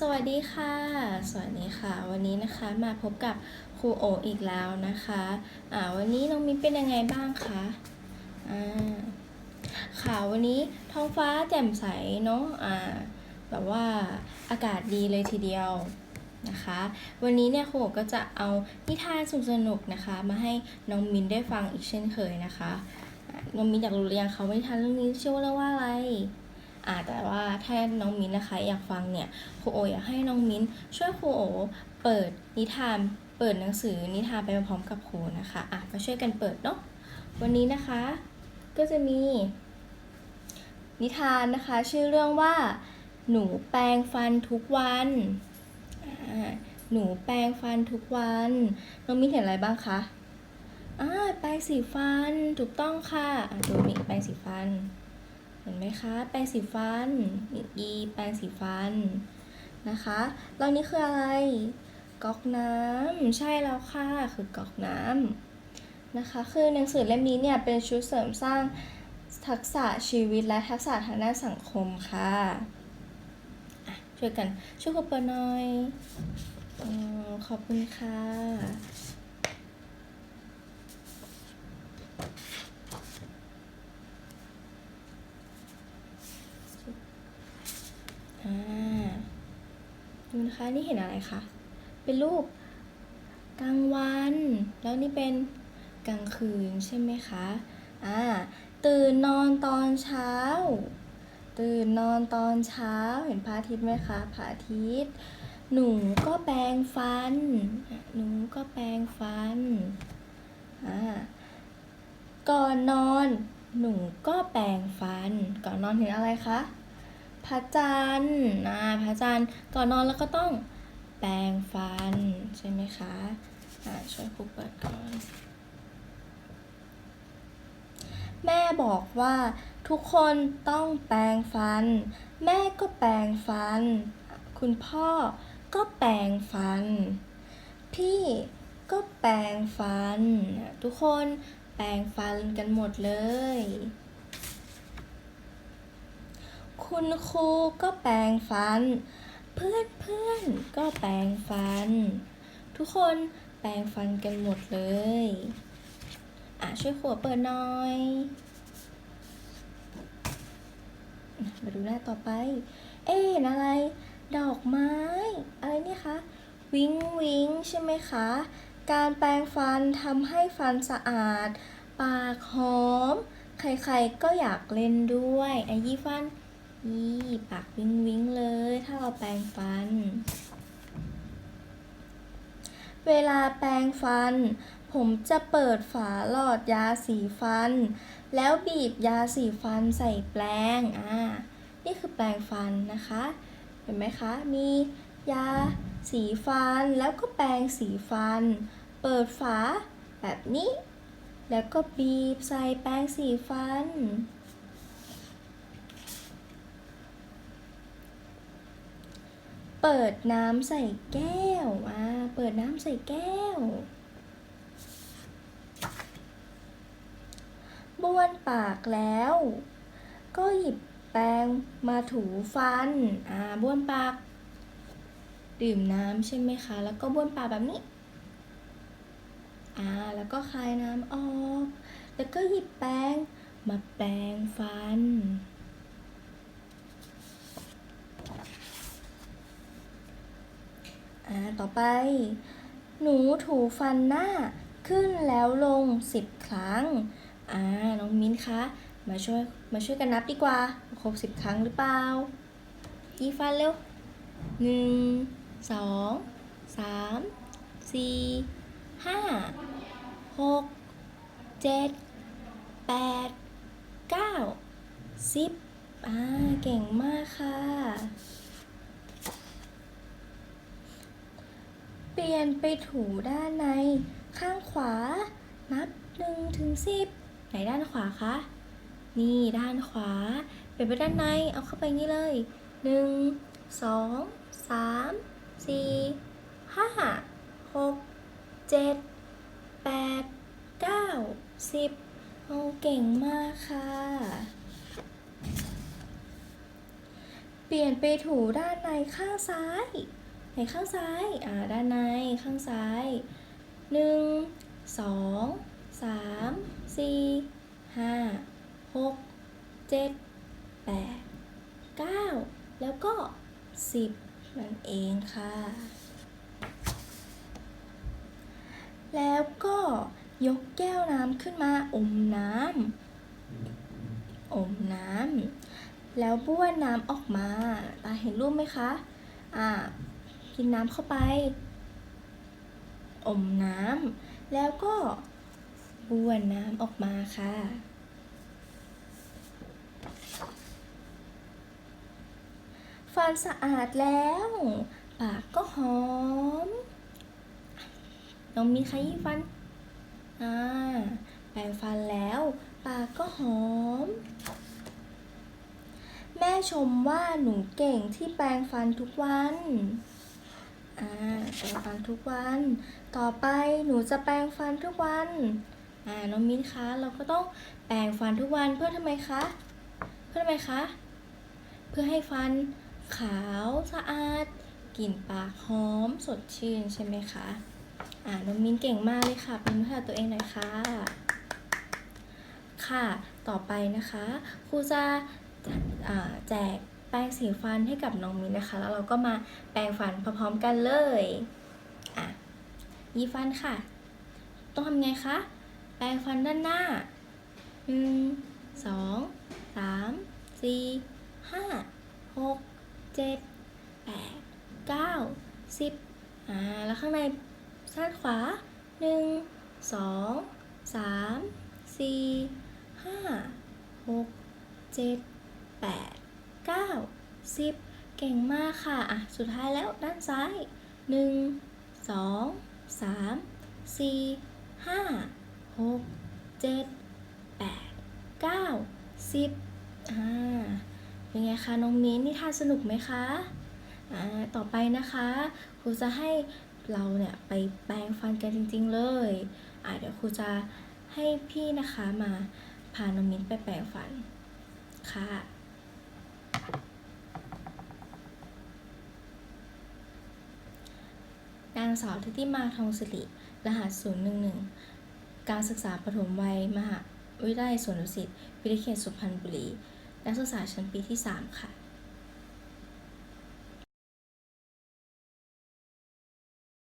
สวัสดีค่ะ สวัสดีค่ะ วันนี้นะคะมาพบกับครูโออีกแล้วนะคะ อ่า วันนี้น้องมิ้นเป็นยังไงบ้างคะ อ่า ค่ะ วันนี้ท้องฟ้าแจ่มใสเนาะ อ่า แบบว่าอากาศดีเลยทีเดียวนะคะ วันนี้เนี่ยครูโอก็จะเอานิทานสนุกๆนะคะ มาให้น้องมิ้นได้ฟังอีกเช่นเคยนะคะ น้องมิ้นอยากรู้หรือยังคะว่านิทานเรื่องนี้ชื่อว่าเรื่องว่าอะไร อ่า แต่ว่า ถ้าน้องมิ้นนะคะอยากฟังเนี่ยครูโออยากให้น้องมิ้นช่วยครูโอเปิดนิทานเปิดหนังสือนิทานไปพร้อมกับครูนะคะอะมาช่วยกันเปิดเนาะวันนี้นะคะก็จะมีนิทานนะคะ ชื่อเรื่องว่า หนูแปรงฟันทุกวันหนูแปรงฟันทุกวันน้องมิ้นเห็นอะไรบ้างคะอ่าแปรงสีฟันถูกต้องค่ะดูนี่แปรงสีฟัน คะ แปรงสีฟันอีแปรงสีฟันนะคะแล้วนี่คืออะไร ก๊อกน้ำใช่แล้วค่ะ คือก๊อกน้ำนะคะ คือหนังสือเล่มนี้เนี่ยเป็นชุดเสริมสร้างทักษะชีวิตและทักษะทางด้านสังคมค่ะะช่วยกันช่วยครูเปิดหน่อยอขอบคุณค่ะ ดูนะคะนี่เห็นอะไรคะ เป็นรูปกลางวัน แล้วนี่เป็นกลางคืนใช่ไหมคะ อ่า ตื่นนอนตอนเช้า ตื่นนอนตอนเช้า เห็นพระอาทิตย์ไหมคะพระอาทิตย์ หนูก็แปรงฟัน หนูก็แปรงฟัน อ่า ก่อนนอน หนูก็แปรงฟัน ก่อนนอนเห็นอะไรคะ พระจันทร์อ่าพระจันทร์ก่อนนอนแล้วก็ต้องแปรงฟันใช่ไหมคะอ่าช่วยครูเปิดก่อน แม่บอกว่าทุกคนต้องแปรงฟัน แม่ก็แปรงฟัน คุณพ่อก็แปรงฟัน พี่ก็แปรงฟัน ทุกคนแปรงฟันกันหมดเลย คุณครูก็แปรงฟัน เพื่อนเพื่อนก็แปรงฟัน ทุกคนแปรงฟันกันหมดเลย อะช่วยขวเปิดหน่อยมาดูหน้าต่อไป เอ๊ะเห็นอะไร ดอกไม้ อะไรเนี่ยคะ วิงวิงใช่ไหมคะ การแปรงฟันทำให้ฟันสะอาด ปากหอม ใครๆก็อยากเล่นด้วยไอ้ยี่ฟัน ยี่ปากวิงวิงเลย ถ้าเราแปรงฟัน เวลาแปรงฟัน ผมจะเปิดฝาหลอดยาสีฟัน แล้วบีบยาสีฟันใส่แปรงอ่านี่คือแปรงฟันนะคะ เห็นไหมคะ มียาสีฟันแล้วก็แปรงสีฟัน เปิดฝาแบบนี้ แล้วก็บีบใส่แปรงสีฟัน เปิดน้ำใส่แก้ว อ่า เปิดน้ำใส่แก้ว บ้วนปากแล้ว ก็หยิบแปรงมาถูฟัน อ่า บ้วนปาก ดื่มน้ำใช่ไหมคะ แล้วก็บ้วนปากแบบนี้ อ่า แล้วก็คายน้ำออก แล้วก็หยิบแปรงมาแปรงฟัน อ่าต่อไป หนูถูฟันหน้าขึ้นแล้วลงสิบครั้งอ่าน้องมิ้นคะมาช่วยมาช่วยกันนับดีกว่า ครบสิบครั้งหรือเปล่ายี่ฟันเร็วหนึ่งสองสามสี่ห้าหกเจ็ดแปดเก้าสิบอ่าเก่งมากค่ะ เปลี่ยนไปถูด้านใน ข้างขวา นับหนึ่งถึงสิบไหนด้านขวาคะ นี่ด้านขวา เปลี่ยนไปด้านใน เอาเข้าไปนี่เลยหนึ่งสองสามสี่ห้าหกเจ็ดแปดเก้าสิบโอ้เก่งมากค่ะ เปลี่ยนไปถูด้านในข้างซ้าย ไหนข้างซ้ายอ่าด้านในข้างซ้ายหนึ่งสองสามสี่ห้าหกเจ็ดแปดเก้าแล้วก็สิบนั่นเองค่ะ แล้วก็ยกแก้วน้ำขึ้นมาอมน้ำอมน้ำแล้วบ้วนน้ำออกมาตาเห็นรูปไหมคะ อ่า กินน้ำเข้าไป อมน้ำแล้วก็บ้วนน้ำออกมาค่ะ ฟันสะอาดแล้ว ปากก็หอม น้องมีใครยี่ฟัน อ่า แปรงฟันแล้ว ปากก็หอม แม่ชมว่าหนูเก่งที่แปรงฟันทุกวัน อ่าแปรงฟันทุกวัน ต่อไปหนูจะแปรงฟันทุกวัน อ่า น้องมิ้นคะ เราก็ต้องแปรงฟันทุกวันเพื่อทำไมคะ เพื่อทำไมคะ เพื่อให้ฟันขาวสะอาด กลิ่นปากหอมสดชื่นใช่ไหมคะ อ่า น้องมิ้นเก่งมากเลยค่ะเป็นมือให้ตัวเองหน่อยค่ะ ค่ะ ต่อไปนะคะ ครูจะแจก แปรงสีฟันให้กับน้องมิ้นนะคะ แล้วเราก็มาแปรงฟันพร้อมๆกันเลยอะยีฟันค่ะ ต้องทำไงคะ แปรงฟันด้านหน้าหนึ่งสองสามสี่ห้าหกเจ็ดแปดเก้าสิบอ่าแล้วข้างในด้านขวาหนึ่งสองสามสี่ห้าหกเจ็ด 10 เก่งมากค่ะ อะ สุดท้ายแล้วด้านซ้าย 1 2 3 4 5 6 7 8 9 10อ่าเป็นไงคะน้องมิ้นนี่ทานสนุกไหมคะอ่าต่อไปนะคะครูจะให้เราเนี่ยไปแปลงฟันกันจริง ๆ เลยอ่าเดี๋ยวครูจะให้พี่นะคะมาพาน้องมิ้นไปแปลงฟันค่ะางสาวทิติมาทองสิริ รหัส 011 การศึกษาปฐมวัย มหาวิทยาลัยสวนดุสิตวิทยเขตสุพรรณบุรี นักศึกษาชั้นปีที่ 3 ค่ะ